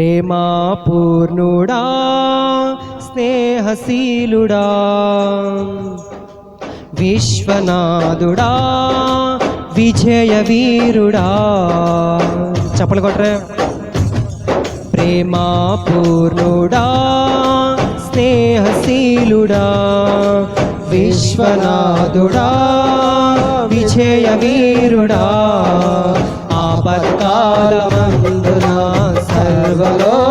ప్రేమా పూర్ణుడా స్నేహశీలుడా విశ్వనాథుడా విజయ వీరుడా చెప్పలు కొట్రే ప్రేమా పూర్ణుడా స్నేహశీలుడా విశ్వనాథుడా విజయ వీరుడా ఆపత్కాలమందునా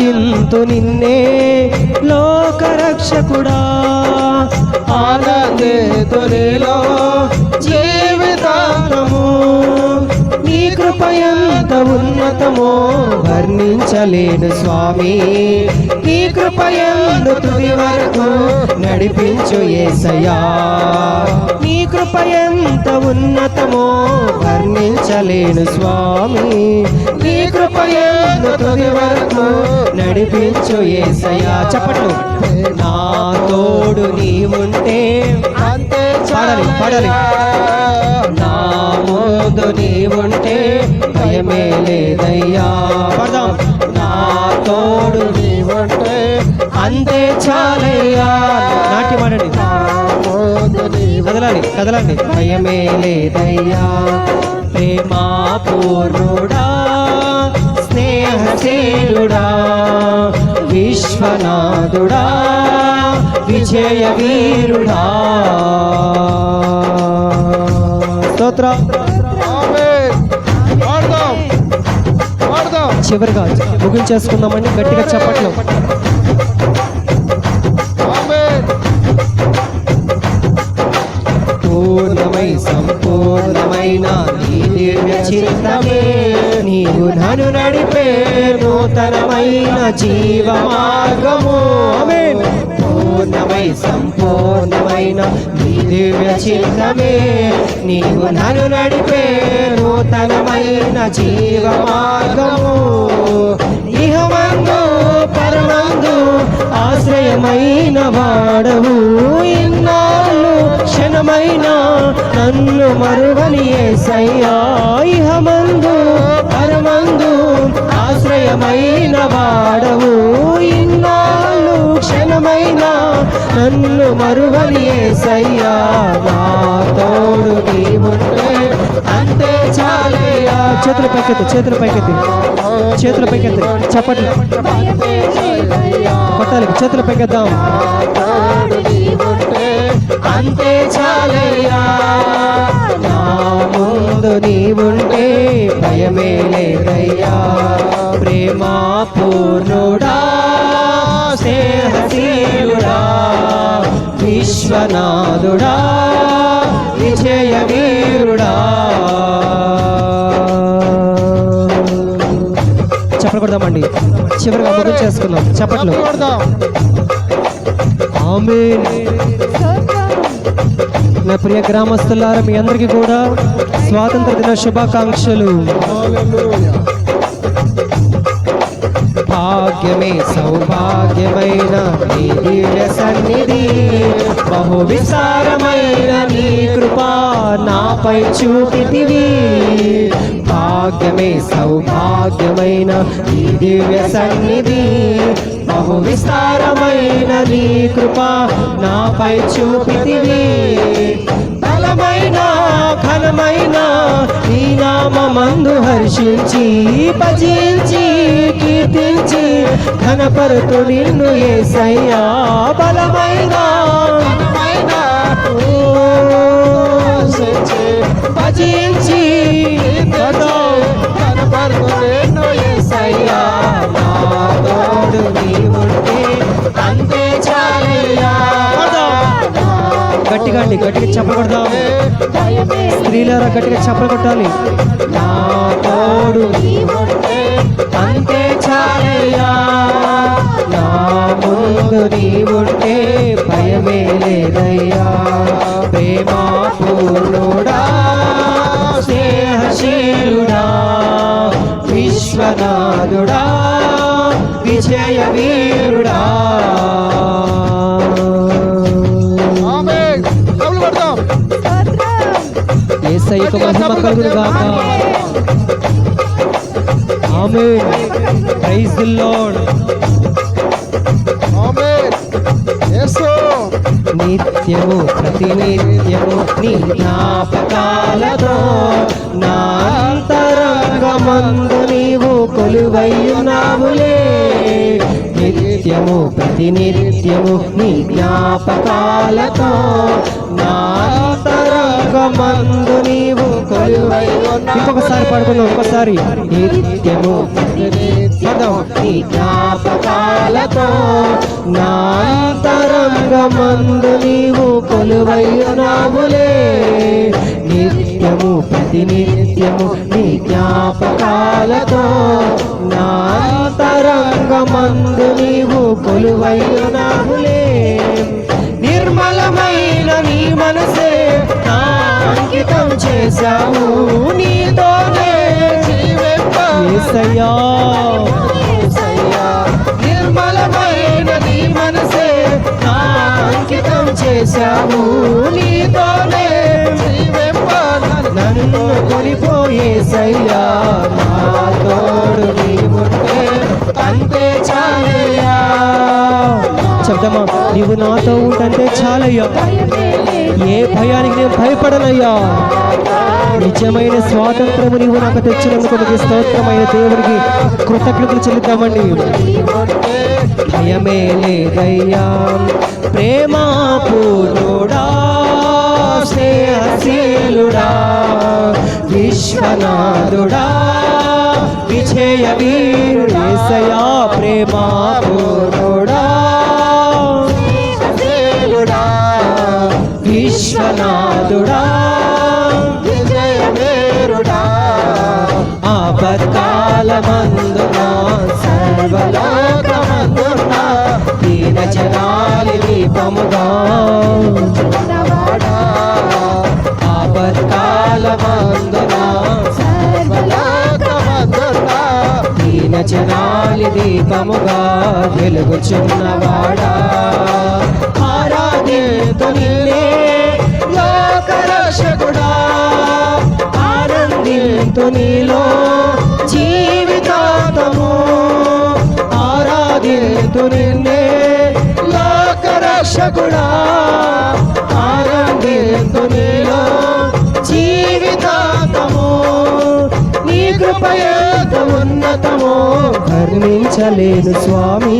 ఆరాధింతు నిన్నే లోకరక్షకుడా. ఆనందేతో నేలో జీవితాంతము. నీ కృపయంత ఉన్నతమో వర్ణించలేను స్వామి. నీ కృపయందు తుది వరకు నడిపించు ఏసయా నీ కృపయంత ఉన్నతమో వర్ణించలేను స్వామి. నీ కృపయందు తుది వరకు నడిపించు ఏసయ్యా. చెప్పట్లు నా తోడు నీవుంటే అంతే పాడాలి, పాడాలి. నా ముందు నీవుంటే భయమే లేదయ్యా. పడదాం. నా తోడు నీవంటే అంతే చాలయ్యా. మోదు నీవు కదలాలి. కదలండి భయమే లేదయ్యా. ప్రేమా పూర్ణుడా స్నేహశీలుడా విశ్వనాథుడా? విజయ వీరుడా? స్తోత్రం. చివరిగా ముగించేసుకుందామండి గట్టిగా చెప్పట్లు పూర్ణమై సంపూర్ణమైన నీ దివ్య చిత్తమే. నీవు నన్ను నడిపే నూతనమైన జీవ మార్గము పూర్ణమై సంపూర్ణమైన నీ దివ్య చిహ్నమే. నీవు నన్ను నడిపే నూతనమైన జీవ మార్గము ఇహమందు పరమందు ఆశ్రయమైన వాడవు. క్షణమైన నన్ను మరువని ఏసయ్యా ఇహమందు పరమందు ఆశ్రయమైన వాడవు. ఇన్నాళ్ళు క్షణమైనా నన్ను మరువని ఏసయ్యా నా తోడు నీవుంటే అంతే చాలు. చేతుల పైకెత్తి చేతుల పైకెత్తి. చేతుల పైకెత్తి. చప్పట్లు. కొట్టాలి. చేతుల పైకెద్దాం. అంతే చాలయ్యా. నా ముందు నీవుంటే భయమే లేదయ్యా. ప్రేమా పూర్ణుడా స్నేహశీలుడా విశ్వనాథుడా విజయ కొడదామండి. చివరిగా ముగించేసుకుందాం చేసుకుందాం. చెప్పట్లు. నా ప్రియ గ్రామస్తులారా మీ అందరికీ కూడా స్వాతంత్ర దిన శుభాకాంక్షలు. భాగ్యమే సౌభాగ్యమైన నీ దివ్య సన్నిధి. బహు విస్తారమైన నీ కృపా నాపై చూపితివి. భాగ్యమే సౌభాగ్యమైన నీ దివ్య సన్నిధి. బహు విస్తారమైన నీ కృపా నాపై చూపితివి. బలమైన ఘనమైన నీ నామందు హర్షించి భజించి కీర్తించి ఘనపరుతు నిన్ను ఏసయ్యా బలమైన భజించి ఏసయ్యా నీవుంటే అంతే చాలయ్యా. గట్టిగా అండి గట్టిగా చెప్పకూడదాం స్త్రీలారా గట్టిగా చెప్పలు కొట్టాలి. నా తోడు తోడు నీవుంటే భయమే లేదయ్యా. ప్రేమా పూర్ణుడా స్నేహశీలుడా విశ్వనాథుడా విజయ వీరుడా ఏసయ్యకు మహిమ కలుగును గాక. ఆమేన్. Praise the Lord. నిత్యము ప్రతినిత్యము నీ జ్ఞాపకాలతో నా అంతరంగమందు నీవు కొలువయ్యున్నావులే నిత్యము ప్రతినిత్యము నీ జ్ఞాపకాలతో నా అంతరంగమందు నీవు కొలువై ఇంకొకసారి పడుకుందాం ఇంకొకసారి. నిత్యము పదం నీ జ్ఞాపకాలతో నా అంతరంగమందు నీవు కొలువైనావులే నిత్యము ప్రతినిత్యము నీ జ్ఞాపకాలతో నా అంతరంగమందు నీవు కొలువైనావులే నిర్మలమైన నీ మనసే అంకితం చేశావు నీతోనే. యేసయ్యా. నిర్మలమైన నీ మనసే అంకితం చేశావు నీతోనే. నన్ను కొనిపోయేసయ్యా నా తోడు నీవుంటే అంతే చాలయ్యా. చెప్తామా నీవు నాతో ఉంటే చాలయ్యా. ఏ భయానికి నేను భయపడనయ్యా. నిజమైన స్వాతంత్రము నీవు నాకు తెచ్చినందుకు నీకు స్తోత్రమైన దేవుడికి కృతజ్ఞతలు చెల్లిద్దామండి. భయమే లేదయ్యా. ప్రేమ పూర్ణుడా స్నేహశీలుడా విశ్వనాథుడా విజయ వీరుడేసయా ప్రేమ పూర్ణుడా సర్వకాల ఆపత్కాలమందున సర్వలోకమందున్న దీన జనాలి దీపముగా వెలుగుచున్నవాడా? ఆరాధితునిలే నిన్నే లోకరక్షకుడా. ఆనందితునిలో జీవితాతము. ఆరాధితునిలే ఆరాధింతు నిన్నే లోకరక్షకుడా. ఆనందింతు కృపయంత ఉన్నతమో వర్ణించలేను స్వామి.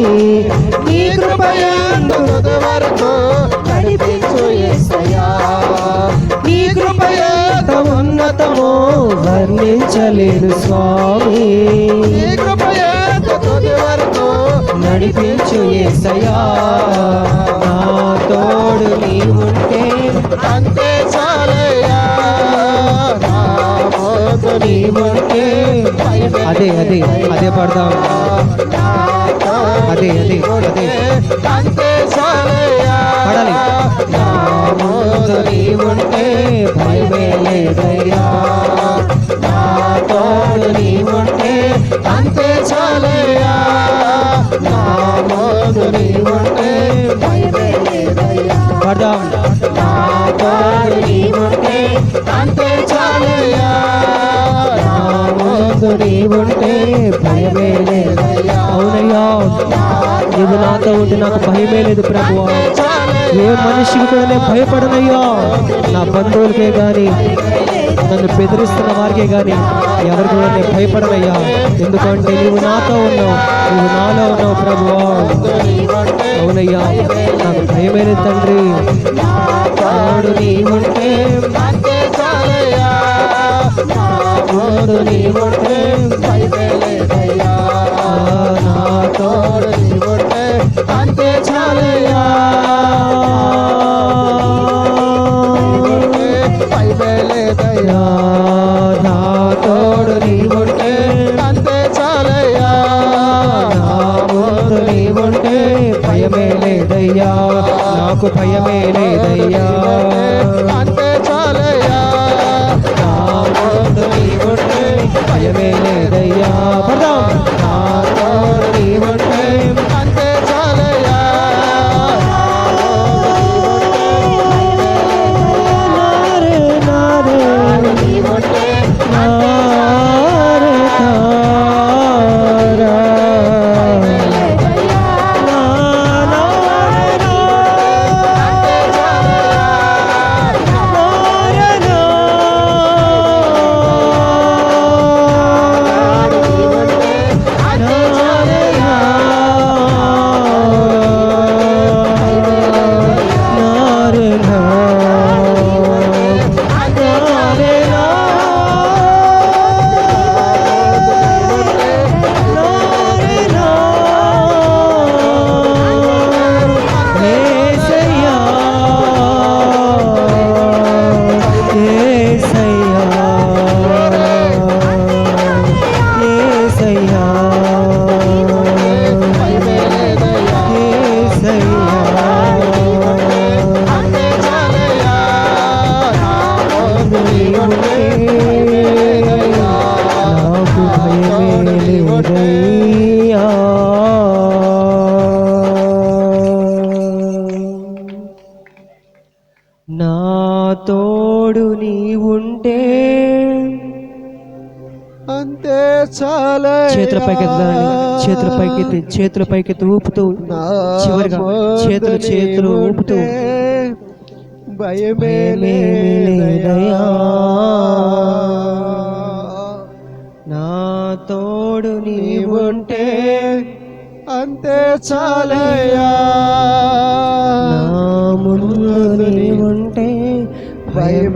నీ కృపయంత తుది వరకు నడిపించు నీ కృపయంత ఉన్నతము వర్ణించలేను స్వామి. నీ కృపయే వరకు నడిపించు ఏసయా నా తోడు నీ ఉంటే అంతే చాలయ్యా. నా మోదు ఉంటే అదే అదే అదే పడదాం. అదే అదే అదే. అంతే పడాలి. భయమే లేదయ్యా అంతే చాలయ్యా నా ముందు నీవుంటే భయమే లేదయ్యా పడదాం. నా తోడు అంతే చాలయ్యా ముందు నీవుంటే భయమే లేదు. అవునయ్యా నీవు నాతో ఉంటే నాకు భయమే లేదు ప్రభు. ఏ మనిషికి కూడా నేను భయపడనయ్యా. నా బంధువులకే గాని నన్ను బెదిరిస్తున్న వారికే కానీ ఎవరికి కూడా నేను భయపడనయ్యా. ఎందుకంటే నీవు నాతో ఉన్నావు నువ్వు నాలో ఉన్నావు ప్రభువా అవునయ్యా నాకు భయమే లేదు తండ్రి. నీవుంటే అంతే చాలయ్యా. నా తోడు నీవుంటే భయమే లేదయ్యా. ఆ, నా తోడు తోడు నీవుంటే అంతే చాలయ్యా భయమే లేదయ్యా. నా తోడు నీవుంటే అంతే చాలయ్యా. నా ముందు నీవుంటే భయం భయమే లేదయ్యా నాకు భయమే లేదయ్యా అంటే భయమే లేదయ్యా. పడదాం నా తోడు నీవుంటే అంతే చాలయ్యా చేతుల పైకి చేతుల పైకి చేతుల పైకి ఊపుతూ చివరిగా చేతులు చేతులు ఊపుతూ. భయమే భయమే అంతే చాలయ్యా. భయమే లేదయ్యా